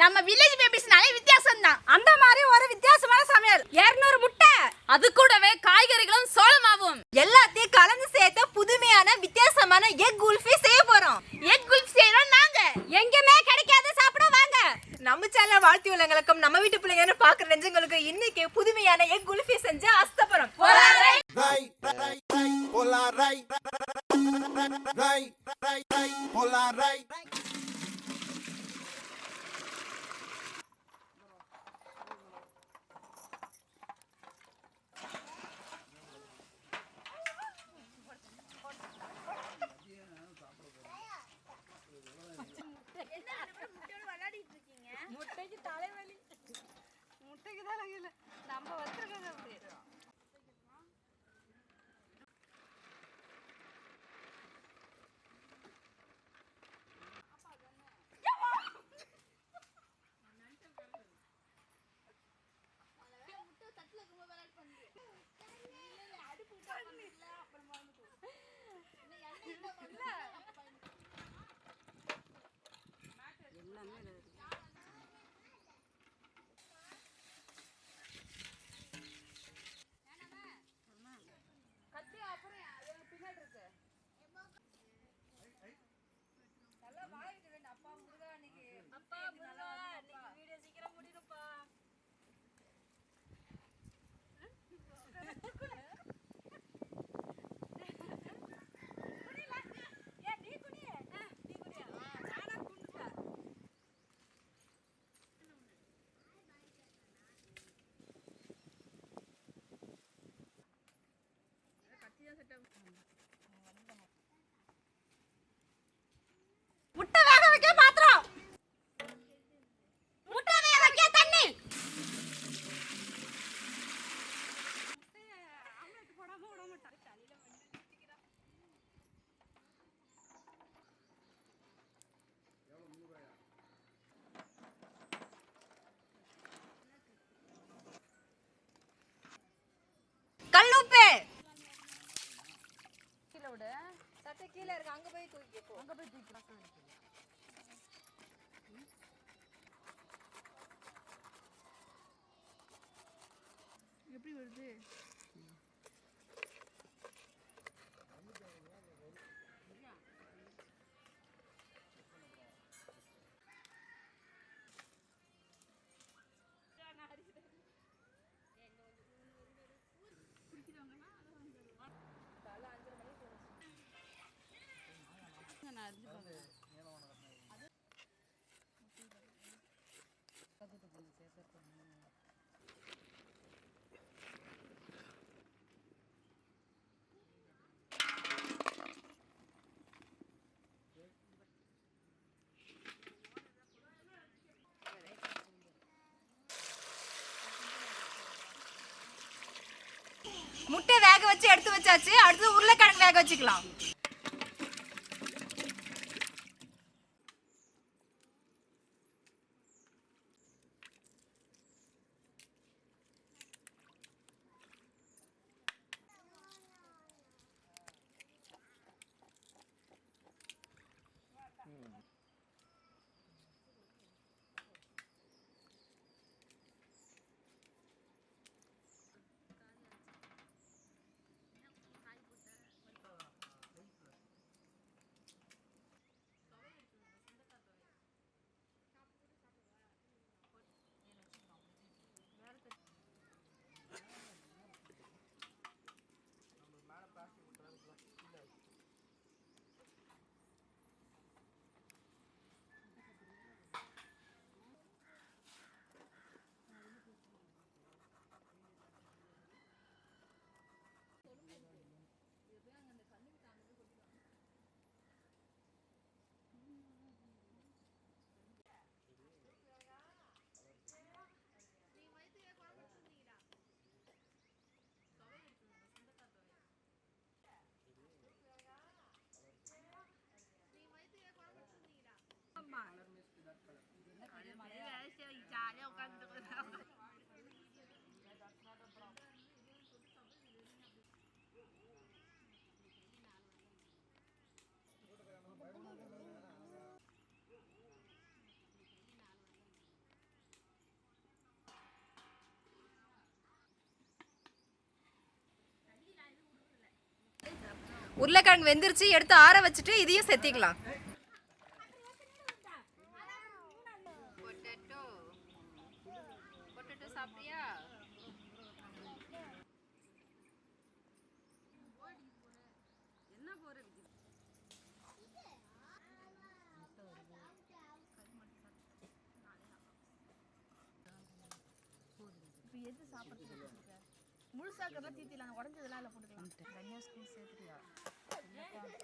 நம்ம வில்லேஜ் பேபிஸ்னாலே வித்தியாசம் தான் அந்த மாதிரி ஒரு வித்தியாசமான சமையல். 200 முட்டை. அது கூடவே காய்கறிகளும் சோளமாவும். எல்லாத்தையும் கலந்து சேர்த்த புதுமையான வித்தியாசமான எக் குல்ஃபி செய்ய போறோம். எக் குல்ஃபி செய்யறோம் நாங்க. எங்கேயுமே கிடைக்காத. சாப்பிட வாங்க. நம்ம சேனல் வாழ்த்தி உள்ளங்களுக்கும் நம்ம வீட்டு பிள்ளைங்கன்னு பாக்குற நெஞ்சங்களுக்கு இன்னைக்கு புதுமையான எக் குல்ஃபி செஞ்சு அஸ்தபுரம் pola rai rai rai rai rai pola rai அப்பா முருகா அன்னைக்கு அப்பா முருகா வேக வைக்க பாத்திரம் முட்டை வேக வைக்க தண்ணி கல்லுப்பு கீழே விடு சட்டை கீழே இருக்கு. அங்க போய் தூக்கி போ அங்க போய் தூக்கி எப்படி வருது? முட்டை வேக வச்சு எடுத்து வச்சாச்சு. அடுத்து உருளைக்கிழங்கு வேக வச்சுக்கலாம். உருளைக்கிழங்கு வெந்துருச்சு எடுத்து ஆற வச்சுட்டு இதையும் செத்திக்கலாம். எது வச்சிருக்க முழுசாக்கிறதுலாம் தீத்திலாம் உடஞ்சதெல்லாம் அதில் போட்டுக்கலாம். தனியாக ஸ்கூல் சேர்த்துட்டியா? வேக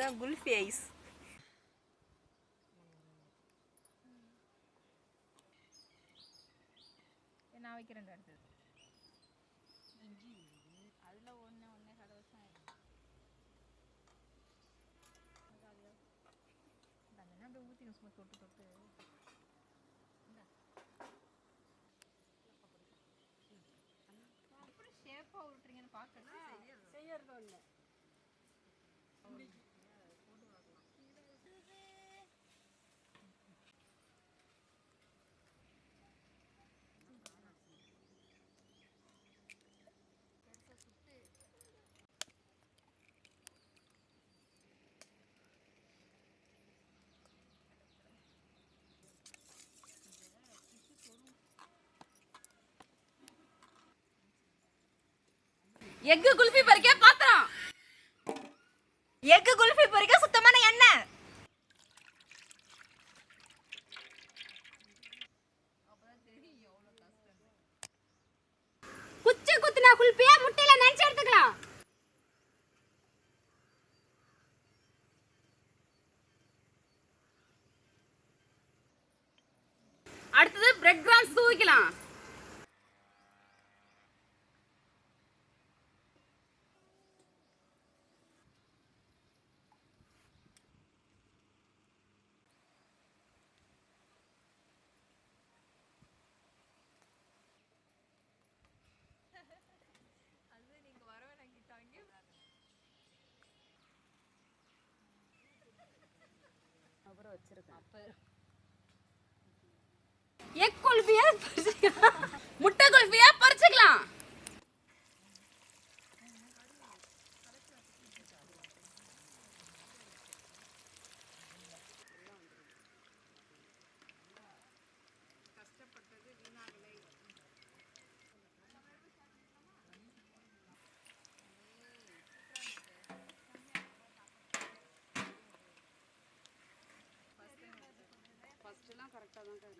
இதுதான் குல்ஃபி ஐஸ் நான் வைக்கிறேன் அடுத்தது அதில் ஒன்று ஒன்றே கடை வருஷம் ஆயிடும் அப்படியே ஊற்றிக்கணும் சும்மா தொட்டு தொட்டு. எப்படி ஷேப்பாக விட்டுறீங்கன்னு பார்க்கறது செய்யறது ஒன்று எக்கு குல்ஃபி பறிக்க பாத்திரம். எக்கு குல்ஃபி பொரிக்க சுத்தமான எண்ணெய். குச்சி குத்துனா குல்ஃபியா முட்டையில நினைச்சு எடுத்துக்கலாம். அடுத்தது பிரெட் கிராம்ஸ் தூவிக்கலாம். எக் குல்ஃபியா பறிச்சுக்கலாம். முட்டை குல்ஃபியா பறிச்சுக்கலாம். 도망가는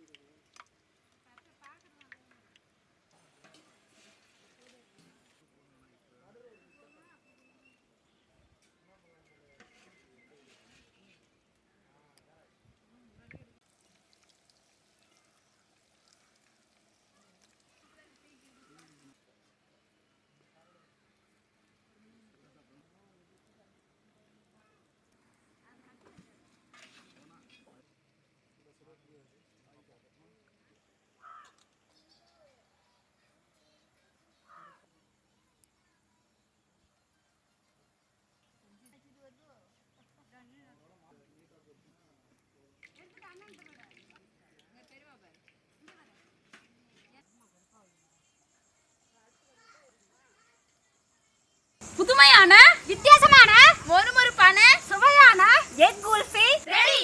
புதுமையான வித்தியாசமான மொறுமொறுப்பான சுவையான எக் குல்ஃபி ரெடி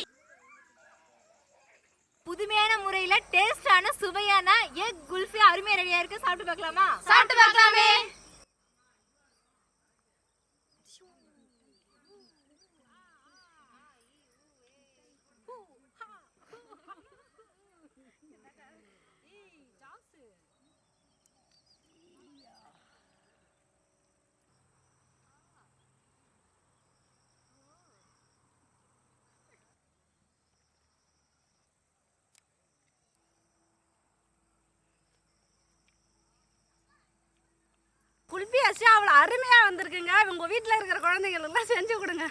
புதுமையான முறையில டேஸ்டான சுவையான எக் குல்ஃபி அருமையா ரெடியா இருக்கு. சாப்பிட்டு பார்க்கலாமா? சாப்பிட்டு பார்க்கலாமே. அரிசி அவ்வளோ அருமையாக வந்திருக்குங்க. உங்கள் வீட்டில் இருக்கிற குழந்தைங்களுக்குலாம் செஞ்சு கொடுங்க.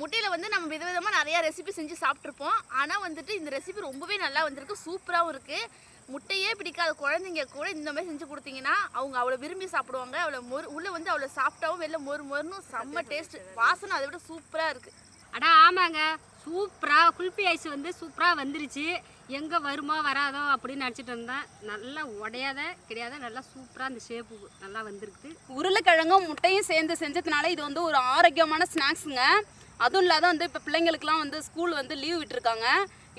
முட்டையில் வந்து நம்ம விதவிதமாக நிறைய ரெசிபி செஞ்சு சாப்பிட்ருப்போம் ஆனால் வந்துட்டு இந்த ரெசிபி ரொம்பவே நல்லா வந்திருக்கு. சூப்பராகவும் இருக்குது முட்டையே பிடிக்காத குழந்தைங்க கூட இந்த மாதிரி செஞ்சு கொடுத்தீங்கன்னா அவங்க அவ்வளோ விரும்பி சாப்பிடுவாங்க. அவ்வளோ மொறு உள்ளே வந்து அவ்வளோ சாப்பிட்டாவும் வெளில மொறு மொறுன்னு செம்ம டேஸ்ட் வாசனை அதை விட சூப்பராக இருக்குது அடா ஆமாங்க. சூப்பராக குல்பி ஐஸ் வந்து சூப்பராக வந்துருச்சு. எங்கே வருமா வராதோ அப்படின்னு நினச்சிட்டு இருந்தேன். நல்லா உடையாத கிடையாத நல்லா சூப்பராக அந்த ஷேப்பு நல்லா வந்திருக்குது. உருளைக்கிழங்கும் முட்டையும் சேர்ந்து செஞ்சதுனால இது வந்து ஒரு ஆரோக்கியமான ஸ்நாக்ஸுங்க அதுவும் இல்லாத வந்து இப்போ பிள்ளைங்களுக்குலாம் வந்து ஸ்கூல் வந்து லீவ் விட்டுருக்காங்க.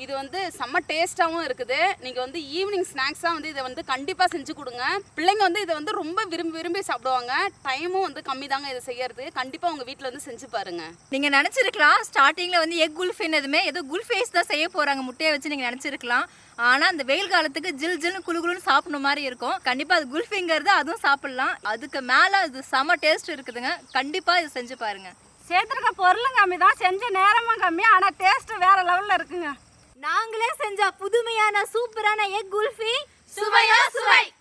இது வந்து செம்ம டேஸ்ட்டாகவும் இருக்குது. நீங்கள் வந்து ஈவினிங் ஸ்நாக்ஸாக வந்து இதை வந்து கண்டிப்பாக செஞ்சு கொடுங்க. பிள்ளைங்க வந்து இதை வந்து ரொம்ப விரும்பி விரும்பி சாப்பிடுவாங்க. டைமும் வந்து கம்மி தாங்க இதை செய்யறது. கண்டிப்பாக உங்கள் வீட்டில் வந்து செஞ்சு பாருங்க. நீங்க நினைச்சிருக்கலாம். ஸ்டார்டிங்ல வந்து எக் குல்ஃபின்னதுமே ஏதோ குல்ஃபேஸ் தான் செய்ய போறாங்க. முட்டையை வச்சு நீங்க நினைச்சிருக்கலாம். ஆனா அந்த வெயில் காலத்துக்கு ஜில் ஜில்னு குளு குளுன்னு சாப்பிடணும் மாதிரி இருக்கும். கண்டிப்பா அது குல்ஃபிங்கிறது அதுவும் சாப்பிடலாம். அதுக்கு மேல அது செம டேஸ்ட் இருக்குதுங்க. கண்டிப்பா இது செஞ்சு பாருங்க. சேர்த்துருக்க பொருளும் கம்மி தான். செஞ்ச நேரமும் கம்மி. ஆனால் டேஸ்ட்டு வேறு லெவலில் இருக்குங்க. நாங்களே செஞ்ச புதுமையான சூப்பரான எக் குல்ஃபி. சுவையா சுவை.